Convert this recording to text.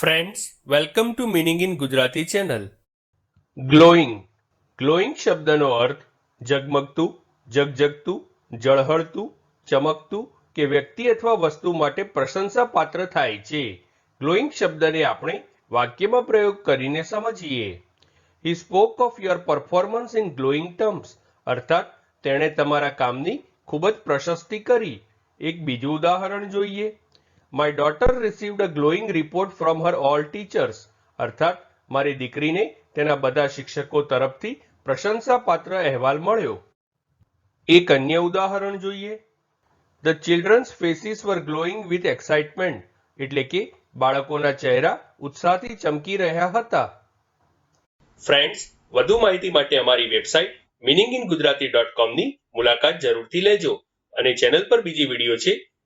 Friends welcome to meaning in Gujarati channel glowing glowing શબ્દનો અર્થ ઝગમગતું ઝગઝગતું ઝળહળતું ચમકતું કે વ્યક્તિ અથવા વસ્તુ માટે પ્રશંસાપાત્ર થાય છે. ગ્લોઈંગ શબ્દને આપણે વાક્યમાં પ્રયોગ કરીને સમજીએ. He spoke of your performance in glowing terms અર્થાત, તેણે તમારા કામની ખૂબ જ પ્રશસ્તિ કરી. એક બીજું ઉદાહરણ જોઈએ. My daughter received a glowing report from her all teachers અર્થાત મારી દીકરીને તેના બધા શિક્ષકો તરફથી પ્રશંસાપાત્ર અહેવાલ મળ્યો. એક અન્ય ઉદાહરણ જોઈએ. The children's faces were glowing with excitement એટલે કે બાળકોના ચહેરા ઉત્સાહથી ચમકી રહ્યા હતા. ફ્રેન્ડ્સ વધુ માહિતી માટે અમારી website meaning in Gujarati dot કોમની મુલાકાત જરૂરથી લેજો અને ચેનલ પર બીજી વીડિયો છે